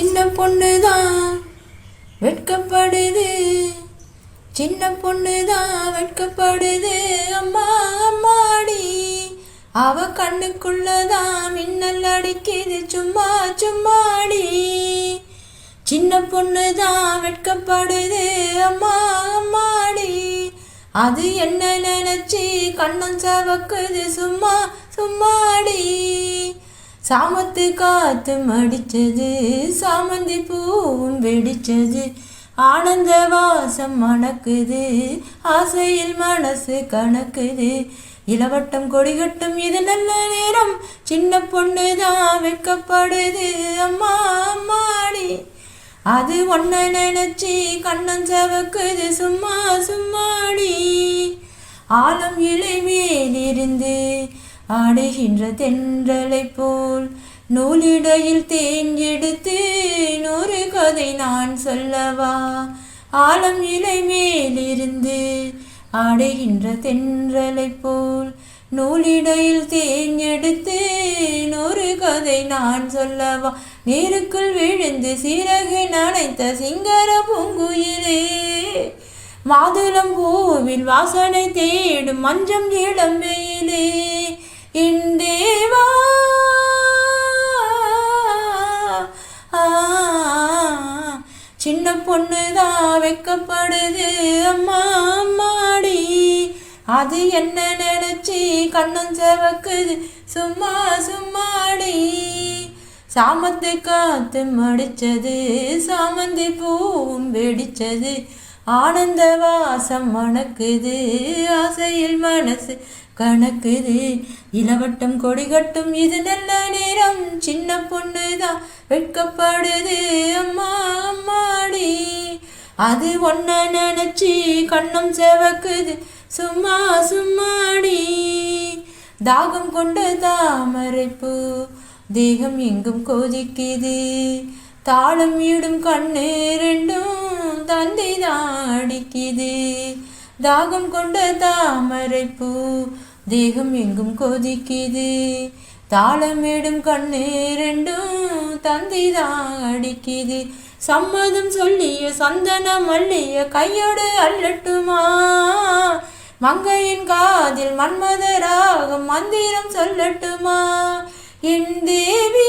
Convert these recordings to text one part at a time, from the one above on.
சின்ன பொண்ணு தான் வெட்கப்படுது. சின்ன பொண்ணு தான் வெட்கப்படுது. அம்மா அம்மாடி. அவ கண்ணுக்குள்ளதான் மின்னல் அடிக்குது. சும்மா சும்மாடி. சின்ன பொண்ணு தான் வெட்கப்படுது. அம்மா அம்மாடி. அது என்ன நினைச்சி கண்ணம் சவக்குது. சும்மா சும்மா சாமத்து காத்து மடிச்சது சாமந்தி பூவும் வெடிச்சது ஆனந்த வாசம் மணக்குது ஆசையில் மனசு கணக்குது. இளவட்டம் கொடிகட்டும் இது நல்ல நேரம். சின்ன பொண்ணு தான் வைக்கப்படுது. அம்மா அம்மாடி. அது ஒன்ன நினைச்சி கண்ணன் சவக்குது. சும்மா சும்மாடி. ஆழம் இலை மேலிருந்து ஆடுகின்ற தென்றலை போல் நூலிடையில் தேன் எடுத்து நூறு கதை நான் சொல்லவா? ஆலம் இலை மேலிருந்து ஆடுகின்ற தென்றலை போல் நூலிடையில் தேன் எடுத்து நூறு கதை நான் சொல்லவா? நீருக்குள் விழுந்து சீரகை நனைத்த சிங்கர பூங்குயிலே மாதுளம் பூவில் வாசனை தேடும் மஞ்சம் இளம்பெயிலே சின்ன பொண்ணு தான் வைக்கப்படுது. அம்மா அம்மாடி. அது என்ன நினைச்சி கண்ணம் செவக்குது. சும்மா சும்மாடி. சாமத்து காத்து மடிச்சது. சாமந்தி பூவும் வெடிச்சது. ஆனந்த வாசம் மணக்குது ஆசையில் மனசு கணக்குது. இளவட்டம் கொடிகட்டும் இது நல்ல நேரம். சின்ன பொண்ணு தான் வெட்கப்படுது. அம்மா அம்மாடி. அது ஒன்ன நினைச்சி கண்ணம் செவக்குது. சும்மா சும்மாடி. தாகம் கொண்ட தாமரைப்பூ தேகம் எங்கும் கொதிக்குது. தாளம் இடும் கண்ணு ரெண்டும் தந்தை தாடிக்குது. தாகம் கொண்ட தாமரைப்பூ தேகம் எங்கும் கொதிக்குது. தாளமேடும் கண்ணு ரெண்டும் தந்தை தான் அடிக்குது சம்மதம் சொல்லிய சந்தன மல்லிய கையோடு அள்ளட்டுமா? மங்கையின் காதில் மன்மதராகம் மந்திரம் சொல்லட்டுமா? என் தேவி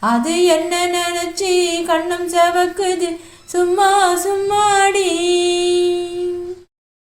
அது என்ன நினைச்சு கண்ணம் சவக்குது? சும்மா சும்மாடி.